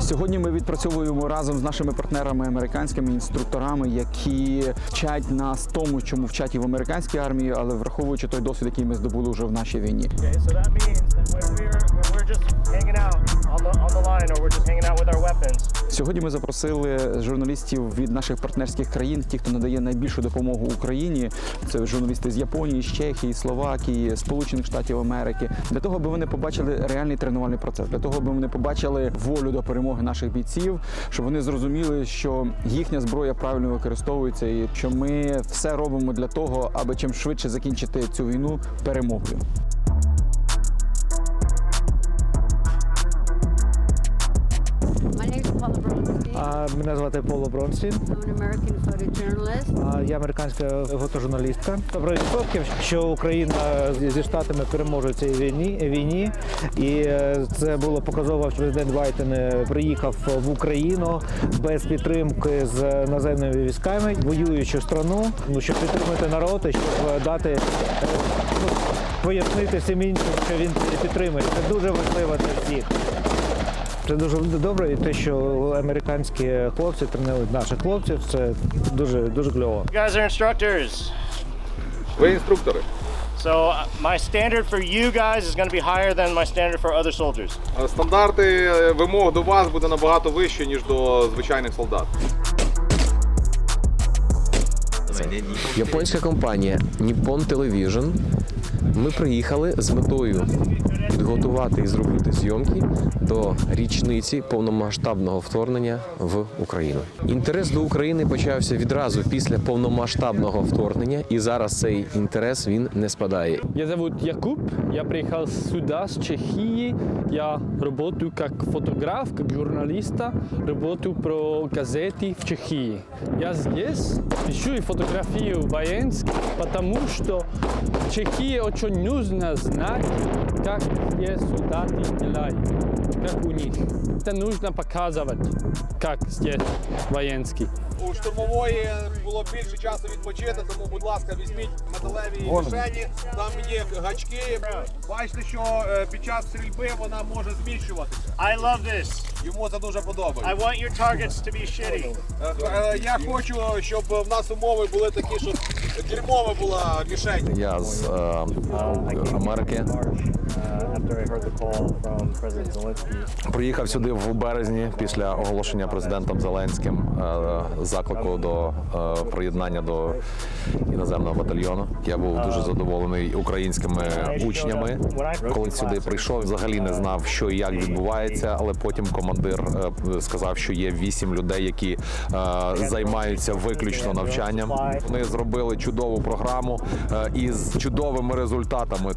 Сьогодні ми відпрацьовуємо разом з нашими партнерами американськими інструкторами, які вчать нас тому, чому вчать і в американській армії, але враховуючи той досвід, який ми здобули вже в нашій війні. Okay, so that means that when we're we're just Сьогодні ми запросили журналістів від наших партнерських країн, ті, хто надає найбільшу допомогу Україні. Це журналісти з Японії, з Чехії, Словакії, Сполучених Штатів Америки, для того, аби вони побачили реальний тренувальний процес, для того, аби вони побачили волю до перемоги наших бійців, щоб вони зрозуміли, що їхня зброя правильно використовується, і що ми все робимо для того, аби чим швидше закінчити цю війну перемогою. А, Мене звати Поло. А, Я американська фотожурналістка. Добро відсотків, що Україна зі- штатами переможе в цій війні. війні. І е, це було показово, що президент Байден е, приїхав в Україну без підтримки з наземними військами, воюючу страну, ну, щоб підтримати народ і щоб дати. е, ну, Пояснити всім іншим, що він підтримує. Це дуже важливо для всіх. Це дуже добре, і те, що американські хлопці тренують наших хлопців, це дуже дуже кльово. you guys are instructors. Ви інструктори. So uh, my standard for you guys is going to be higher than my standard for other soldiers. Е, Стандарти е, вимог до вас буде набагато вище, ніж до звичайних солдат. Японська компанія Nippon Television. Ми приїхали з метою підготувати і зробити зйомки до річниці повномасштабного вторгнення в Україну. Інтерес до України почався відразу після повномасштабного вторгнення, і зараз цей інтерес він не спадає. Я зовут Якуб, я приехал сюда с Чехии. Я работаю как фотограф, как журналиста, работаю про газеты в Чехии. Я здесь пишу и фотографию военских, потому что в Чехии очень нужно знать, как все солдаты делают, как у них. Это нужно показывать, как здесь военский. У штурмової було більше часу відпочити, тому, будь ласка, візьміть металеві мішені, там є гачки. Бачите, що е, під час стрільби вона може зміщуватися. I love this. Йому це дуже I подобається. want your targets to be shitty. Е, е, Я хочу, щоб в нас умови були такі, щоб дерьмова була мішень. Я з е, Америки. Zelensky. Приїхав сюди в березні після оголошення президентом Зеленським е, заклику до е, приєднання до іноземного батальйону. Я був дуже задоволений українськими учнями. Коли сюди прийшов, взагалі не знав, що і як відбувається, але потім командир е, сказав, що є вісім людей, які займаються виключно навчанням. Вони зробили чудову програму із чудовими результатами.